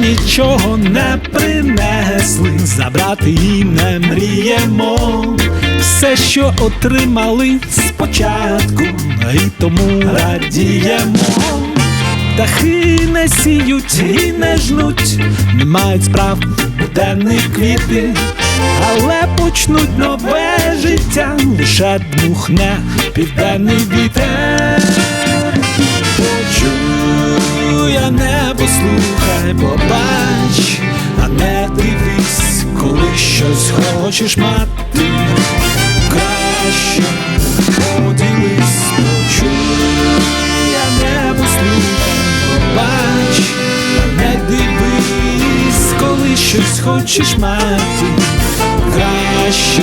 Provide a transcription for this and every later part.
нічого не принесли, забрати і не мріємо. Все, що отримали спочатку, і тому радіємо. Птахи не сіють і не жнуть, не мають справ денні квіти, але почнуть нове життя, лише дмухне південний вітер. Почуй, а не послухай, побач, хочеш мати, краще поділись, почуй, а не послухай, побач, а не дивись, коли щось хочеш мати, краще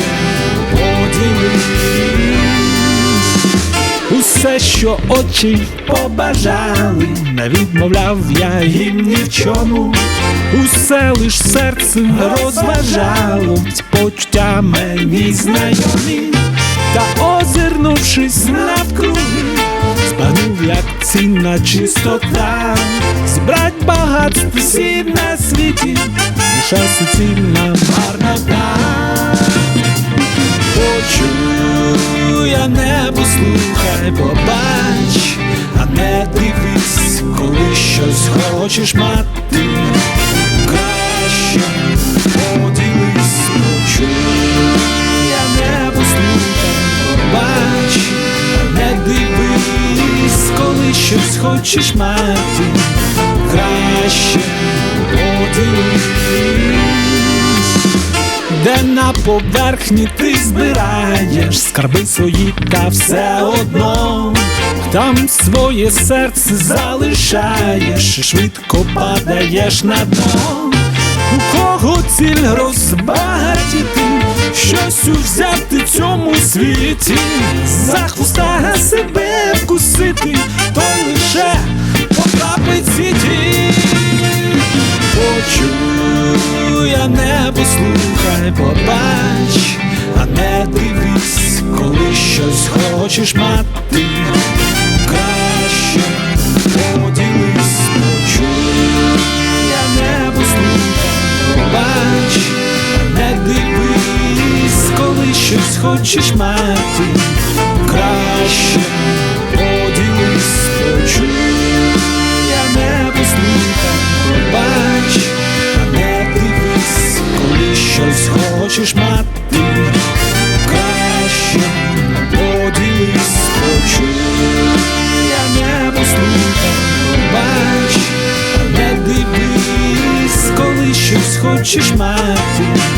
Усе, що очі побажали, не відмовляв я їм ні в чому. Усе лиш серцем розважало, почуття мені знайомі, та озирнувшись навкруги, збагнув, як цінна чистота, збрать багатств всі на світі, лише суцільна марнота. Почуй, а не послухай, побач, а не дивись, коли щось хочеш мати, краще поділись, почуй, а не послухай, побач, не дивись, коли щось хочеш мати, краще поділись де на поверхні ти збираєш скарби свої, та все одно там своє серце залишаєш, швидко падаєш на дно. У кого ціль розбагатіти, щось узяти в цьому світі, за хвоста себе вкусити, то лише послухай, побач, а не дивись, коли щось хочеш мати, краще поділись, почуй, а не послухай, побач, не дивись, коли щось хочеш мати, краще дивись, коли щось хочеш мати, краще